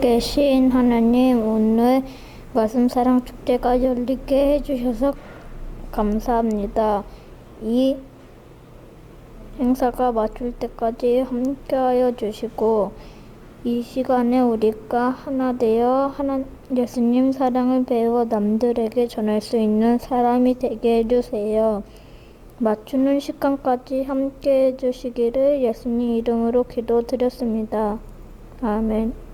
계신 하나님 오늘 말씀 사랑 축제가 열리게 해주셔서 감사합니다. 이 행사가 마칠 때까지 함께하여 주시고 이 시간에 우리가 하나 되어 하나 예수님 사랑을 배워 남들에게 전할 수 있는 사람이 되게 해주세요. 맞추는 시간까지 함께 해주시기를 예수님 이름으로 기도드렸습니다. 아멘.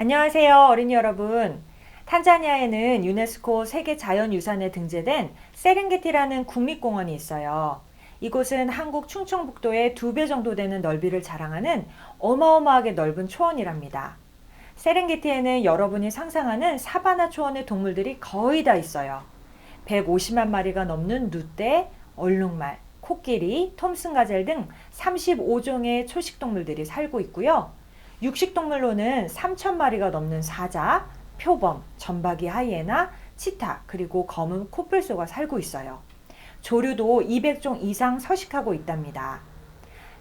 안녕하세요, 어린이 여러분. 탄자니아에는 유네스코 세계 자연유산에 등재된 세렝게티라는 국립공원이 있어요. 이곳은 한국 충청북도의 두 배 정도 되는 넓이를 자랑하는 어마어마하게 넓은 초원이랍니다. 세렝게티에는 여러분이 상상하는 사바나 초원의 동물들이 거의 다 있어요. 150만 마리가 넘는 누떼, 얼룩말, 코끼리, 톰슨 가젤 등 35종의 초식 동물들이 살고 있고요. 육식동물로는 3천 마리가 넘는 사자, 표범, 점박이 하이에나, 치타, 그리고 검은 코뿔소가 살고 있어요. 조류도 200종 이상 서식하고 있답니다.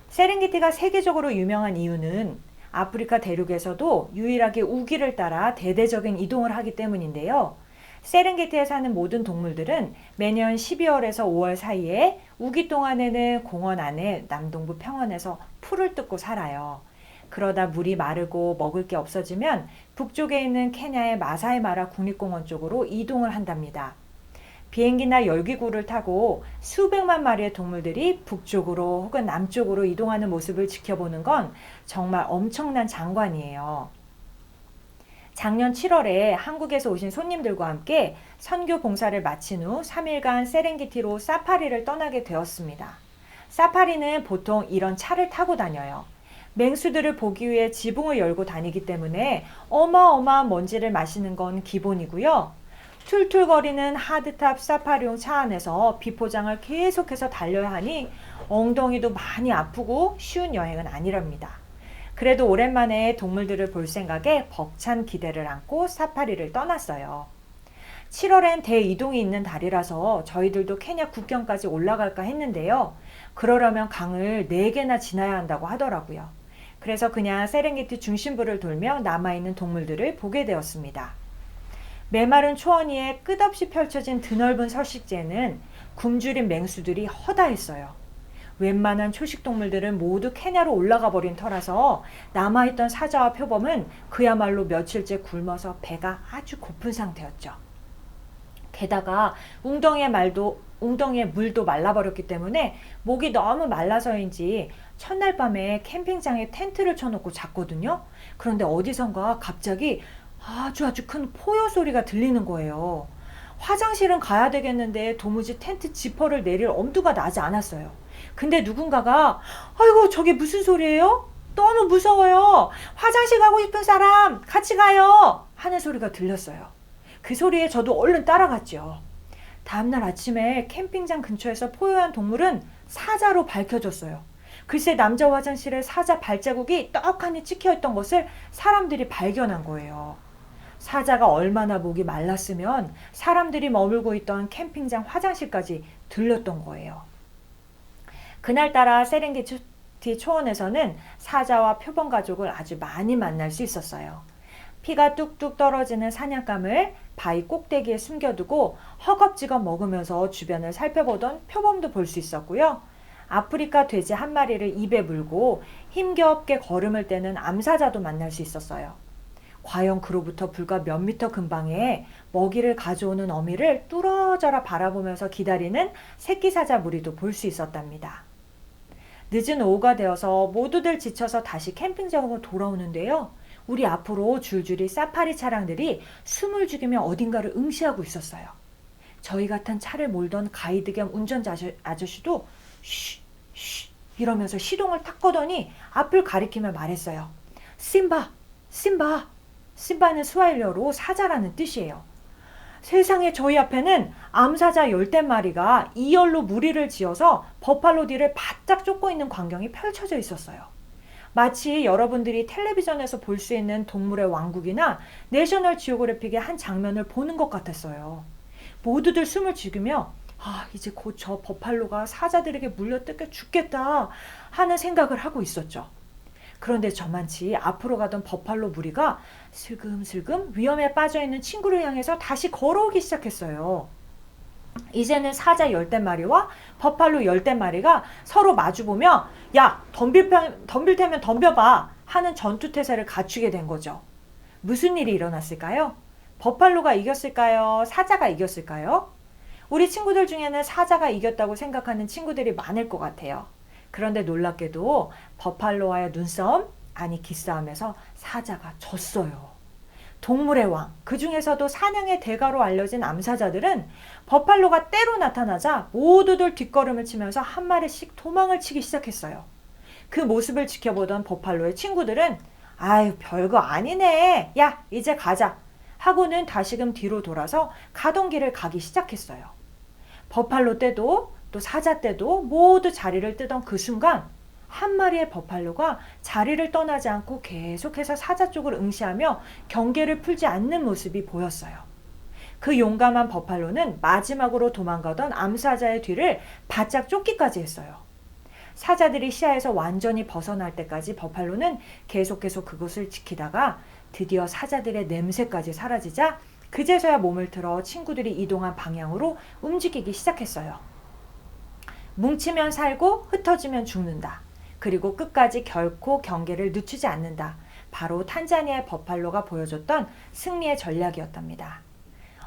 세렝게티가 세계적으로 유명한 이유는 아프리카 대륙에서도 유일하게 우기를 따라 대대적인 이동을 하기 때문인데요. 세렝게티에 사는 모든 동물들은 매년 12월에서 5월 사이에 우기 동안에는 공원 안에 남동부 평원에서 풀을 뜯고 살아요. 그러다 물이 마르고 먹을 게 없어지면 북쪽에 있는 케냐의 마사이 마라 국립공원 쪽으로 이동을 한답니다. 비행기나 열기구를 타고 수백만 마리의 동물들이 북쪽으로 혹은 남쪽으로 이동하는 모습을 지켜보는 건 정말 엄청난 장관이에요. 작년 7월에 한국에서 오신 손님들과 함께 선교 봉사를 마친 후 3일간 세렝게티로 사파리를 떠나게 되었습니다. 사파리는 보통 이런 차를 타고 다녀요. 맹수들을 보기 위해 지붕을 열고 다니기 때문에 어마어마한 먼지를 마시는 건 기본이고요. 툴툴거리는 하드탑 사파리용 차 안에서 비포장을 계속해서 달려야 하니 엉덩이도 많이 아프고 쉬운 여행은 아니랍니다. 그래도 오랜만에 동물들을 볼 생각에 벅찬 기대를 안고 사파리를 떠났어요. 7월엔 대이동이 있는 달이라서 저희들도 케냐 국경까지 올라갈까 했는데요. 그러려면 강을 4개나 지나야 한다고 하더라고요. 그래서 그냥 세렝게티 중심부를 돌며 남아있는 동물들을 보게 되었습니다. 메마른 초원 위에 끝없이 펼쳐진 드넓은 서식지에는 굶주린 맹수들이 허다했어요. 웬만한 초식 동물들은 모두 케냐로 올라가 버린 터라서 남아있던 사자와 표범은 그야말로 며칠째 굶어서 배가 아주 고픈 상태였죠. 게다가 웅덩이의 말도 웅덩이의 물도 말라버렸기 때문에 목이 너무 말라서인지 첫날 밤에 캠핑장에 텐트를 쳐놓고 잤거든요. 그런데 어디선가 갑자기 아주 아주 큰 포효 소리가 들리는 거예요. 화장실은 가야 되겠는데 도무지 텐트 지퍼를 내릴 엄두가 나지 않았어요. 근데 누군가가 아이고 저게 무슨 소리예요? 너무 무서워요. 화장실 가고 싶은 사람 같이 가요. 하는 소리가 들렸어요. 그 소리에 저도 얼른 따라갔죠. 다음날 아침에 캠핑장 근처에서 포효한 동물은 사자로 밝혀졌어요. 글쎄 남자 화장실에 사자 발자국이 떡하니 찍혀 있던 것을 사람들이 발견한 거예요. 사자가 얼마나 목이 말랐으면 사람들이 머물고 있던 캠핑장 화장실까지 들렸던 거예요. 그날따라 세렝게티 초원에서는 사자와 표범 가족을 아주 많이 만날 수 있었어요. 피가 뚝뚝 떨어지는 사냥감을 바위 꼭대기에 숨겨두고 허겁지겁 먹으면서 주변을 살펴보던 표범도 볼 수 있었고요. 아프리카 돼지 한 마리를 입에 물고 힘겹게 걸음을 떼는 암사자도 만날 수 있었어요. 과연 그로부터 불과 몇 미터 근방에 먹이를 가져오는 어미를 뚫어져라 바라보면서 기다리는 새끼 사자 무리도 볼 수 있었답니다. 늦은 오후가 되어서 모두들 지쳐서 다시 캠핑장으로 돌아오는데요. 우리 앞으로 줄줄이 사파리 차량들이 숨을 죽이며 어딘가를 응시하고 있었어요. 저희 같은 차를 몰던 가이드 겸 운전자 아저씨도 쉬, 쉬 이러면서 시동을 탁 꺼더니 앞을 가리키며 말했어요. 심바, 심바. 심바는 스와일러로 사자라는 뜻이에요. 세상에 저희 앞에는 암사자 열댓 마리가 이열로 무리를 지어서 버팔로 뒤를 바짝 쫓고 있는 광경이 펼쳐져 있었어요. 마치 여러분들이 텔레비전에서 볼 수 있는 동물의 왕국이나 내셔널 지오그래픽의 한 장면을 보는 것 같았어요. 모두들 숨을 죽이며 아, 이제 곧 저 버팔로가 사자들에게 물려 뜯겨 죽겠다 하는 생각을 하고 있었죠. 그런데 저만치 앞으로 가던 버팔로 무리가 슬금슬금 위험에 빠져 있는 친구를 향해서 다시 걸어오기 시작했어요. 이제는 사자 열댓 마리와 버팔로 열댓 마리가 서로 마주보며 야 덤빌, 덤빌 테면 덤벼봐 하는 전투 태세를 갖추게 된 거죠. 무슨 일이 일어났을까요? 버팔로가 이겼을까요? 사자가 이겼을까요? 우리 친구들 중에는 사자가 이겼다고 생각하는 친구들이 많을 것 같아요. 그런데 놀랍게도 버팔로와의 눈싸움 아니 기싸움에서 사자가 졌어요. 동물의 왕, 그 중에서도 사냥의 대가로 알려진 암사자들은 버팔로가 때로 나타나자 모두들 뒷걸음을 치면서 한 마리씩 도망을 치기 시작했어요. 그 모습을 지켜보던 버팔로의 친구들은 아유, 별거 아니네. 야, 이제 가자. 하고는 다시금 뒤로 돌아서 가던 길을 가기 시작했어요. 버팔로 때도 또 사자 때도 모두 자리를 뜨던 그 순간 한 마리의 버팔로가 자리를 떠나지 않고 계속해서 사자 쪽을 응시하며 경계를 풀지 않는 모습이 보였어요. 그 용감한 버팔로는 마지막으로 도망가던 암사자의 뒤를 바짝 쫓기까지 했어요. 사자들이 시야에서 완전히 벗어날 때까지 버팔로는 계속해서 그곳을 지키다가 드디어 사자들의 냄새까지 사라지자 그제서야 몸을 틀어 친구들이 이동한 방향으로 움직이기 시작했어요. 뭉치면 살고 흩어지면 죽는다. 그리고 끝까지 결코 경계를 늦추지 않는다. 바로 탄자니아의 버팔로가 보여줬던 승리의 전략이었답니다.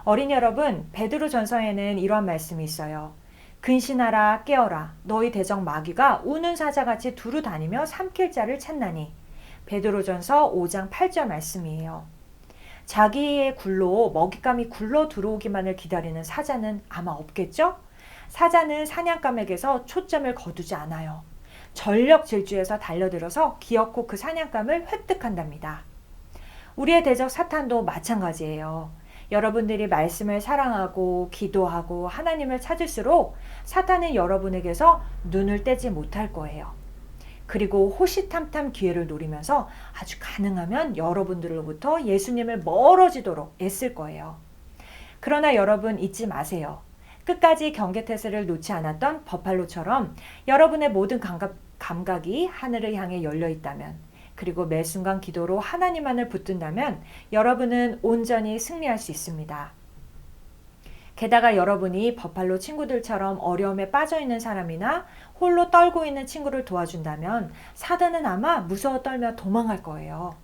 어린 여러분, 베드로 전서에는 이러한 말씀이 있어요. 근신하라 깨어라 너희 대적 마귀가 우는 사자같이 두루 다니며 삼킬 자를 찾나니 베드로전서 5장 8절 말씀이에요. 자기의 굴로 먹잇감이 굴러 들어오기만을 기다리는 사자는 아마 없겠죠? 사자는 사냥감에게서 초점을 거두지 않아요. 전력 질주해서 달려들어서 기어코 그 사냥감을 획득한답니다. 우리의 대적 사탄도 마찬가지예요. 여러분들이 말씀을 사랑하고 기도하고 하나님을 찾을수록 사탄은 여러분에게서 눈을 떼지 못할 거예요. 그리고 호시탐탐 기회를 노리면서 아주 가능하면 여러분들로부터 예수님을 멀어지도록 애쓸 거예요. 그러나 여러분 잊지 마세요. 끝까지 경계태세를 놓지 않았던 버팔로처럼 여러분의 모든 감각, 감각이 하늘을 향해 열려 있다면 그리고 매 순간 기도로 하나님만을 붙든다면 여러분은 온전히 승리할 수 있습니다. 게다가 여러분이 버팔로 친구들처럼 어려움에 빠져 있는 사람이나 홀로 떨고 있는 친구를 도와준다면 사단은 아마 무서워 떨며 도망갈 거예요.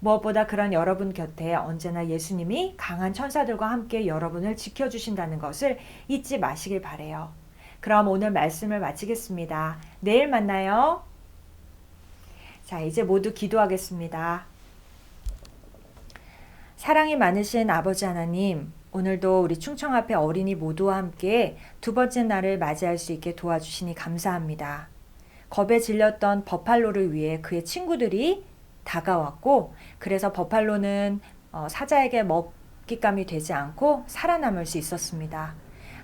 무엇보다 그런 여러분 곁에 언제나 예수님이 강한 천사들과 함께 여러분을 지켜주신다는 것을 잊지 마시길 바래요. 그럼 오늘 말씀을 마치겠습니다. 내일 만나요. 자, 이제 모두 기도하겠습니다. 사랑이 많으신 아버지 하나님, 오늘도 우리 충청 앞에 어린이 모두와 함께 두 번째 날을 맞이할 수 있게 도와주시니 감사합니다. 겁에 질렸던 버팔로를 위해 그의 친구들이 다가왔고, 그래서 버팔로는 어, 사자에게 먹잇감이 되지 않고 살아남을 수 있었습니다.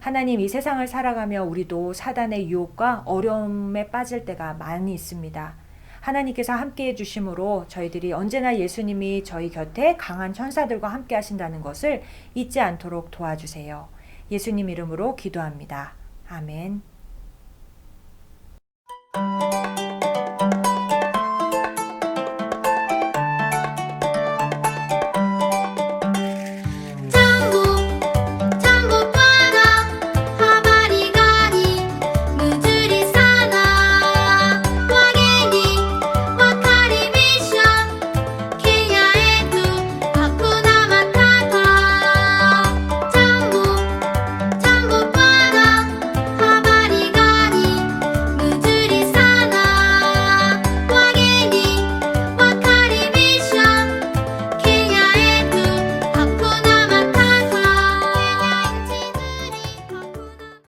하나님 이 세상을 살아가며 우리도 사단의 유혹과 어려움에 빠질 때가 많이 있습니다. 하나님께서 함께 해주심으로 저희들이 언제나 예수님이 저희 곁에 강한 천사들과 함께 하신다는 것을 잊지 않도록 도와주세요. 예수님 이름으로 기도합니다. 아멘.